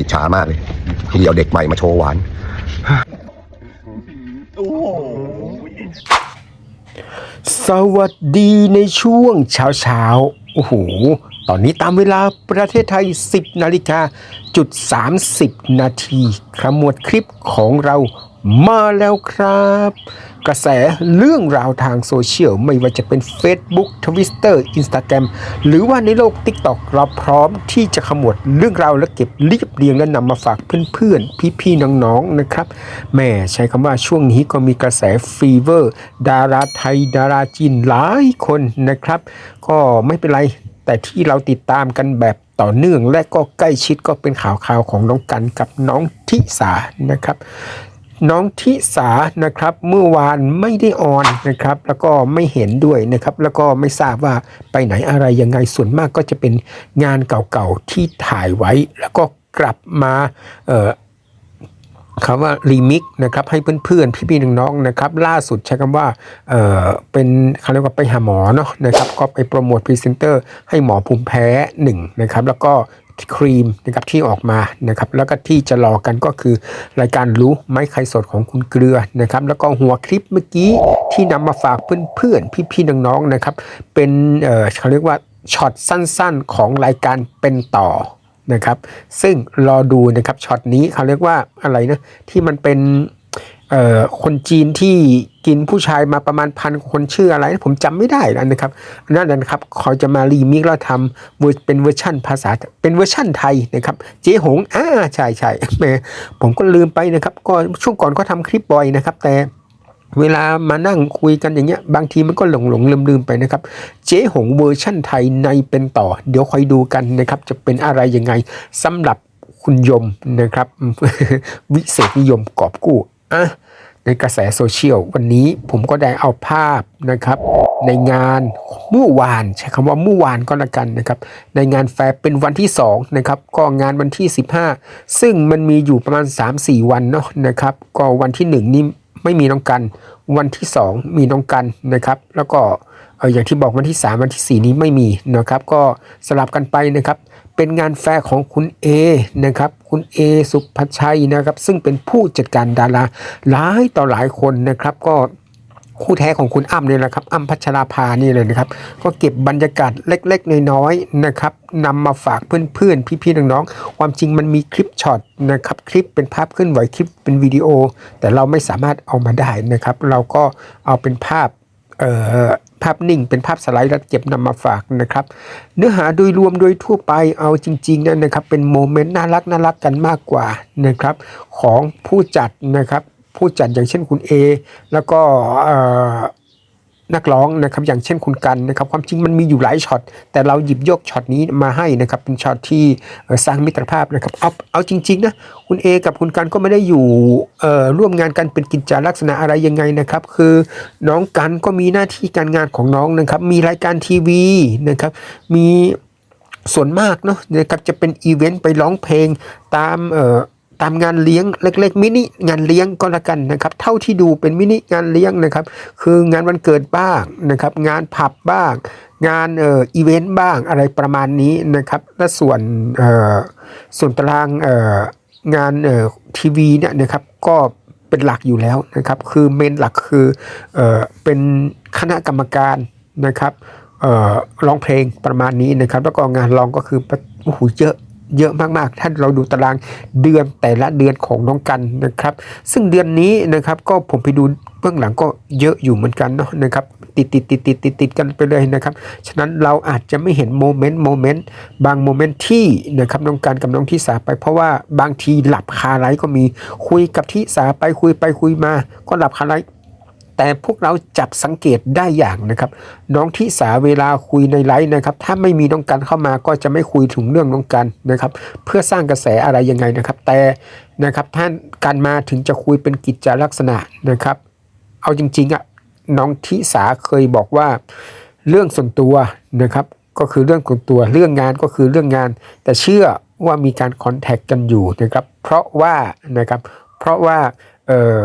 อิจฉามากเลย ที่เอาเด็กใหม่มาโชว์หวาน สวัสดีในช่วงเช้าเช้าโอ้โห ตอนนี้ตามเวลาประเทศไทย 10 นาฬิกาจุด 30 นาทีขมวดคลิปของเรามาแล้วครับ กระแสเรื่องราวทางโซเชียล ไม่ว่าจะเป็น Facebook Twitter Instagram หรือว่าในโลก TikTok เราพร้อมที่จะขมวดเรื่องราวและเก็บรียบเรียงและนำมาฝากเพื่อนๆ พี่ๆ น้องๆ นะครับแม่ใช้คำว่าช่วงนี้ก็มีกระแสฟีเวอร์ ดาราไทย ดาราจีนหลายคนนะครับ ก็ไม่เป็นไร แต่ที่เราติดตามกันแบบต่อเนื่องและก็ใกล้ชิดก็เป็นข่าวข่าวของน้องกันกับน้องทิสานะครับ น้องทิสานะครับเมื่อวานไม่ได้ออนนะครับ แล้วก็ไม่เห็นด้วยนะครับ แล้วก็ไม่ทราบว่าไปไหนอะไรยังไงส่วนมากก็จะเป็นงานเก่าๆที่ถ่ายไว้ แล้วก็กลับมาเอ่อ คำว่ารีมิกนะครับให้เพื่อนๆ พี่ๆน้องๆนะครับล่าสุดใช้คำว่าเออเป็นเขาเรียกว่าไปหาหมอเนาะนะครับก็ไปโปรโมทพรีเซนเตอร์ให้หมอภูมิแพ้หนึ่งนะครับแล้วก็ครีมนะครับที่ออกมานะครับแล้วก็ที่จะรอกันก็คือรายการรู้ไม้ไข่สดของคุณเกลือนะครับแล้วก็หัวคลิปเมื่อกี้ที่นำมาฝากเพื่อนๆ พี่ๆน้องๆนะครับเป็นเออเขาเรียกว่าช็อตสั้นๆ ของรายการเป็นต่อ นะครับ ซึ่งรอดูนะครับช็อตนี้เขาเรียกว่าอะไรนะที่มันเป็นคนจีนที่กินผู้ชายมาประมาณพันคนชื่ออะไรนะผมจำไม่ได้แล้วนะครับนั่นนะครับเขาจะมารีมิกแล้วทำเป็นเวอร์ชั่นภาษาเป็นเวอร์ชั่นไทยนะครับ เจ๊หงอ่าใช่ใช่แหมผมก็ลืมไปนะครับก็ช่วงก่อนก็ทำคลิปบ่อยนะครับ แต่ เวลามานั่งคุยกันอย่างเงี้ยบางทีมันก็หลงหลงลืมลืมไปนะครับ เจ๊หงเวอร์ชั่นไทยในเป็นต่อ เดี๋ยวคอยดูกันนะครับ จะเป็นอะไรยังไงสำหรับคุณยมนะครับ วิเศษนิยมกอบกู้อะในกระแสโซเชียลวันนี้ผมก็ได้เอาภาพนะครับ ในงานเมื่อวานใช้คำว่าเมื่อวานก็แล้วกันนะครับ ในงานแฟร์เป็นวันที่2นะครับก็งานวันที่ 15 ซึ่งมันมีอยู่ประมาณ 3-4 วันเนาะนะครับ ก็วันที่ 1 นี่ ไม่มีน้องกันวันที่ 2 มีน้องกันนะครับ แล้วก็อย่างที่บอกวันที่ 3 วันที่ 4 นี้ไม่มีนะครับ ก็สลับกันไปนะครับ เป็นงานแฟร์ของคุณเอนะครับ คุณเอสุภชัยนะครับ ซึ่งเป็นผู้จัดการดาราหลายต่อหลายคนนะครับ ก็ คู่แท้ของคุณอ้ำเนี่ยแหละครับอ้ำพัชราภานี่เลยนะครับ ก็เก็บบรรยากาศเล็กๆน้อยๆนะครับนำมาฝากเพื่อนๆ พี่ๆน้องๆความจริงมันมีคลิปช็อตนะครับคลิปเป็นภาพเคลื่อนไหวคลิปเป็นวิดีโอ แต่เราไม่สามารถเอามาได้นะครับ เราก็เอาเป็นภาพเอ่อภาพนิ่งเป็นภาพสไลด์แล้วเก็บนำมาฝากนะครับ เนื้อหาโดยรวมโดยทั่วไปเอาจริงๆนั่นนะครับ เป็นโมเมนต์น่ารักน่ารักกันมากกว่านะครับ ของผู้จัดนะครับ ผู้จัดอย่างเช่นคุณ A แล้วก็นักร้องนะครับอย่างเช่นคุณกันนะครับความจริงมันมีอยู่หลายช็อตแต่เราหยิบยกช็อตนี้มาให้นะครับเป็นช็อตที่สร้างมิตรภาพนะครับเอาเอาจริงๆนะคุณ A กับคุณกันก็ไม่ได้อยู่ร่วมงานกันเป็นกิจจาลักษณะอะไรยังไงนะครับคือน้องกันก็มีหน้าที่การงานของน้องนะครับมีรายการทีวีนะครับมีส่วนมากเนาะนะครับจะเป็นอีเวนต์ไปร้องเพลงตามเอ่อ ตามงานเลี้ยงเล็ก ๆ มินิงานเลี้ยงก็แล้วกันนะครับ เท่าที่ดูเป็นมินิงานเลี้ยงนะครับ คืองานวันเกิดบ้างนะครับ งานผับบ้าง งานเอ่ออีเวนต์บ้างอะไรประมาณนี้นะครับ และส่วนเอ่อส่วนตารางเอ่องานเอ่อทีวีเนี่ยนะครับก็เป็นหลักอยู่แล้วนะครับ คือเมนหลักคือเอ่อเป็นคณะกรรมการนะครับเอ่อร้องเพลงประมาณนี้นะครับ แล้วก็งานร้องก็คือโอ้โหเยอะ เยอะมากๆถ้าเราดูตารางเดือนแต่ละเดือนของน้องกันนะครับ ซึ่งเดือนนี้นะครับก็ผมไปดูเบื้องหลังก็เยอะอยู่เหมือนกันเนาะนะครับติดติดติดติดติดติดกันไปเลยนะครับ ฉะนั้นเราอาจจะไม่เห็นโมเมนต์โมเมนต์บางโมเมนต์ที่นะครับน้องกันกับน้องทิสาไป เพราะว่าบางทีหลับคาไลก็มีคุยกับทิสาไปคุยไปคุยมา ก็หลับคาไล แต่พวกเราจับสังเกตได้อย่างนะครับ น้องทิสาเวลาคุยในไลฟ์นะครับ ถ้าไม่มีน้องกันเข้ามาก็จะไม่คุยถึงเรื่องน้องกันนะครับ เพื่อสร้างกระแสอะไรยังไงนะครับ แต่นะครับท่านการมาถึงจะคุยเป็นกิจจลักษณะนะครับ เอาจริงๆอะน้องทิสาเคยบอกว่าเรื่องส่วนตัวนะครับ ก็คือเรื่องส่วนตัวเรื่องงานก็คือเรื่องงาน แต่เชื่อว่ามีการคอนแทคกันอยู่นะครับ เพราะว่านะครับ เพราะว่าเอ่อ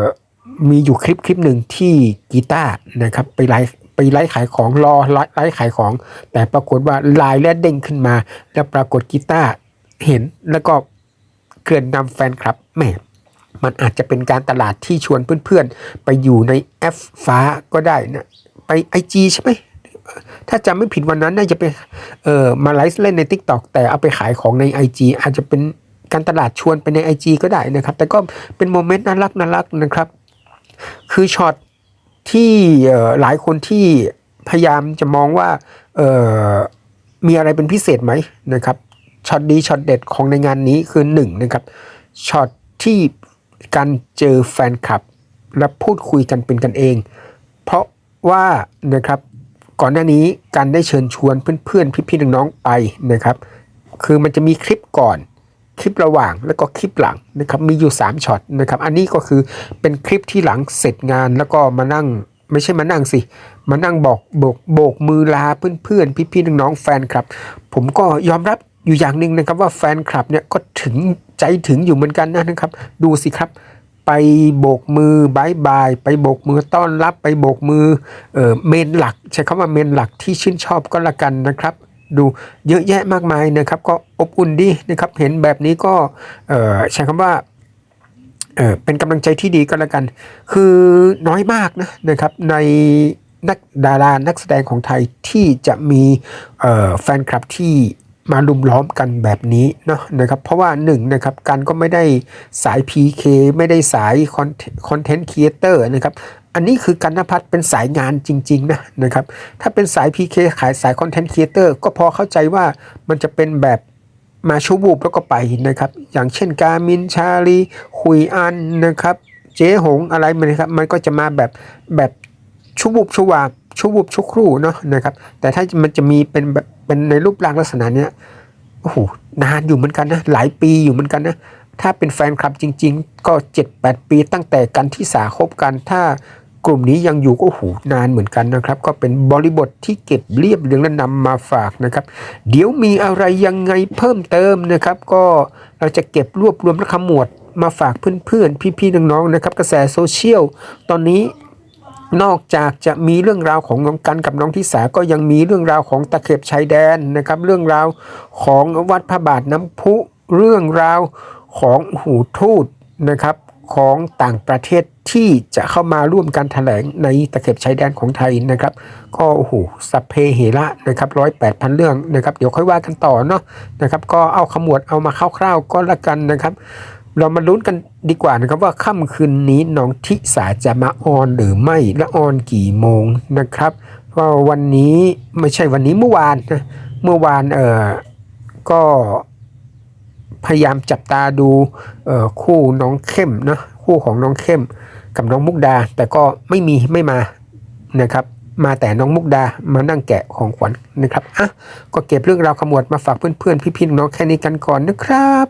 มีอยู่คลิปคลิปหนึ่งที่กีตาร์นะครับไปไลฟ์ไปไลฟ์ขายของรอไลฟ์ไล่ขายของ แต่ปรากฏว่าลน์และเด้งขึ้นมา แล้วปรากฏกีตาร์เห็นแล้วก็เกินนำแฟนคลับแหม่มันอาจจะเป็นการตลาดที่ชวนเพื่อนๆ ไปอยู่ในแอปฟ้าก็ได้นะไปไอจใช่ไหมถ้าจำไม่ผิดวันนั้นน่าจะไปเอ่อมาไลฟ์เล่นใน Tik t o อกแต่เอาไปขายของใน IG อาจจะเป็นการตลาดชวนไปใน IG ก็ได้นะครับ แต่ก็เป็นโมเมนต์น่ารักน่ารักนะครับ คือช็อตที่หลายคนที่พยายามจะมองว่ามีอะไรเป็นพิเศษไหมนะครับช็อตดีช็อตเด็ดของในงานนี้คือหนึ่งนะครับช็อตที่การเจอแฟนคลับ และพูดคุยกันเป็นกันเอง เพราะว่านะครับก่อนหน้านี้การได้เชิญชวนเพื่อนๆ พี่ๆน้องๆไปนะครับ คือมันจะมีคลิปก่อน คลิประหว่างแล้วก็คลิปหลังนะครับมีอยู่ 3ช็อตนะครับอันนี้ก็คือเป็นคลิปที่หลังเสร็จงานแล้วก็มานั่งไม่ใช่มานั่งสิ มานั่งบอกโบกโบกมือลาเพื่อนๆ พี่ๆน้องๆแฟนคลับ ผมก็ยอมรับอยู่อย่างหนึ่งนะครับว่าแฟนคลับเนี่ยก็ถึงใจถึงอยู่เหมือนกันนะครับ ดูสิครับ ไปโบกมือบายบาย ไปโบกมือต้อนรับ ไปโบกมือเออเมนหลัก ใช้คำว่าเมนหลักที่ชื่นชอบก็แล้วกันนะครับ ดูเยอะแยะมากมายนะครับ ก็อบอุ่นดีนะครับ เห็นแบบนี้ก็ใช้คำว่าเเป็นกำลังใจที่ดีก็แล้วกัน คือน้อยมากนะนะครับในนักดารานักแสดงของไทยที่จะมีแฟนคลับที่ มาลุมล้อมกันแบบนี้เนาะนะครับ เพราะว่าหนึ่งนะครับการก็ไม่ได้สาย PK ไม่ได้สายคอนเทนต์ครีเอเตอร์นะครับ อันนี้คือกันนภัทรเป็นสายงานจริงๆนะนะครับ ถ้าเป็นสาย PK ขายสายคอนเทนต์ครีเอเตอร์ก็พอเข้าใจว่ามันจะเป็นแบบมาชูบูบแล้วก็ไปนะครับ อย่างเช่นกามินชาลีคุยอันนะครับเจ๊หงอะไรมันนะครับมันก็จะมาแบบแบบชูบุบชูวาบชูบุบชูครู่เนาะนะครับ แต่ถ้ามันจะมีเป็นแบบ เป็นในรูปร่างลักษณะเนี้ยโอ้โหนานอยู่เหมือนกันนะหลายปีอยู่เหมือนกันนะถ้าเป็นแฟนคลับจริง ๆ ก็ 7-8 ปีตั้งแต่กันที่สาคบกันถ้ากลุ่มนี้ยังอยู่ก็โอ้โหนานเหมือนกันนะครับ ก็เป็นบริบทที่เก็บเรียบเรียงและนำมาฝากนะครับ เดี๋ยวมีอะไรยังไงเพิ่มเติมนะครับ ก็เราจะเก็บรวบรวมและขมวดมาฝากเพื่อนๆ พี่ๆน้องๆนะครับ กระแสโซเชียลตอนนี้ นอกจากจะมีเรื่องราวของน้องกันกับน้องทิสาก็ยังมีเรื่องราวของตะเข็บชายแดนนะครับ เรื่องราวของวัดพระบาทน้ำพุ เรื่องราวของหูทูตนะครับของต่างประเทศที่จะเข้ามาร่วมการแถลงในตะเข็บชายแดนของไทยนะครับ ก็โอ้โหสัพเพเหระนะครับร้อยแปดพันเรื่องนะครับ เดี๋ยวค่อยว่ากันต่อเนาะนะครับ ก็เอาขมวดเอามาคร่าวๆก็แล้วกันนะครับ เรามาลุ้นกันดีกว่านะครับว่าค่ำคืนนี้น้องทิสาจะมาออนหรือไม่และออนกี่โมงนะครับก็วันนี้ไม่ใช่วันนี้เมื่อวานนะเมื่อวานเออก็พยายามจับตาดูเออคู่น้องเข้มนะคู่ของน้องเข้มกับน้องมุกดา แต่ก็ไม่มีไม่มานะครับ มาแต่น้องมุกดามานั่งแกะของขวัญนะครับอะก็เก็บเรื่องราวขมวดมาฝากเพื่อนๆพี่ๆน้องแค่นี้กันก่อนนะครับ